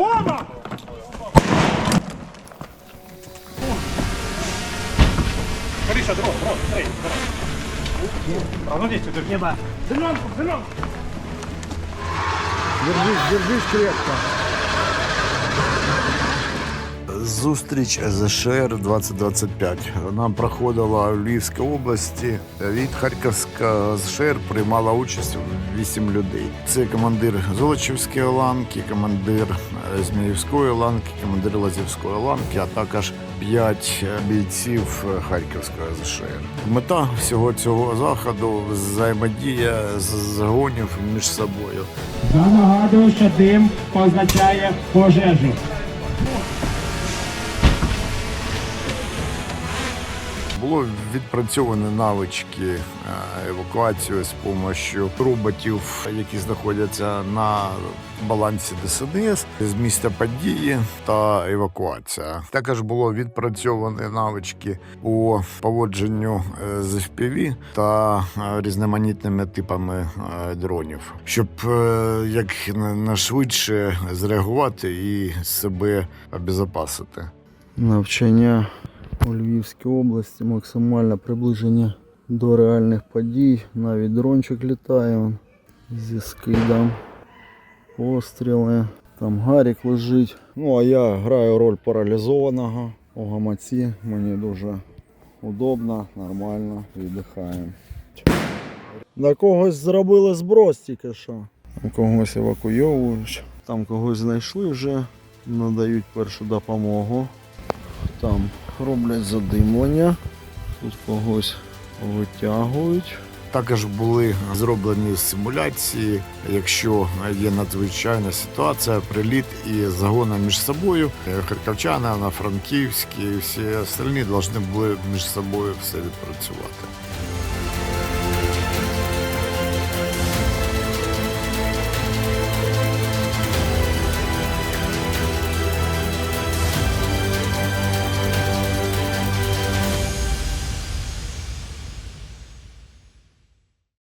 Бомба! Гриша, дрон, дрон, стрей, дрон. А ну здесь, держи. Небо. Зеленку, зеленку. Держись, держись крепко. Зустріч ЗШР 2025. Вона проходила в Львівській області. Від Харківська ЗШР приймала участь 8 людей. Це командир Золочівської ланки, командир Зміївської ланки, командир Лазівської ланки, а також 5 бійців Харківської ЗШР. Мета всього цього заходу взаємодія з загонів між собою. Я нагадую, що дим позначає пожежу. Було відпрацьовані навички е, евакуації з допомогою роботів, які знаходяться на балансі ДСНС з місця події та евакуація. Також було відпрацьовані навички по поводженню е, з FPV та е, різноманітними типами дронів, щоб як на швидше зреагувати і себе обезопасити. Навчання у Львівській області, максимальне приближення до реальних подій. Навіть дрончик літає зі скидом. Постріли. Там Гарік лежить. Ну а я граю роль паралізованого у гамаці. Мені дуже удобно, нормально, віддихаємо. На когось зробили зброс тільки що. Там когось евакуйовують. Там когось знайшли вже, надають першу допомогу. Там роблять задимлення. Тут когось витягують. Також були зроблені симуляції, якщо є надзвичайна ситуація, приліт і загони між собою. Е, Харківчани на Франківські всі остальні повинні були між собою все відпрацювати.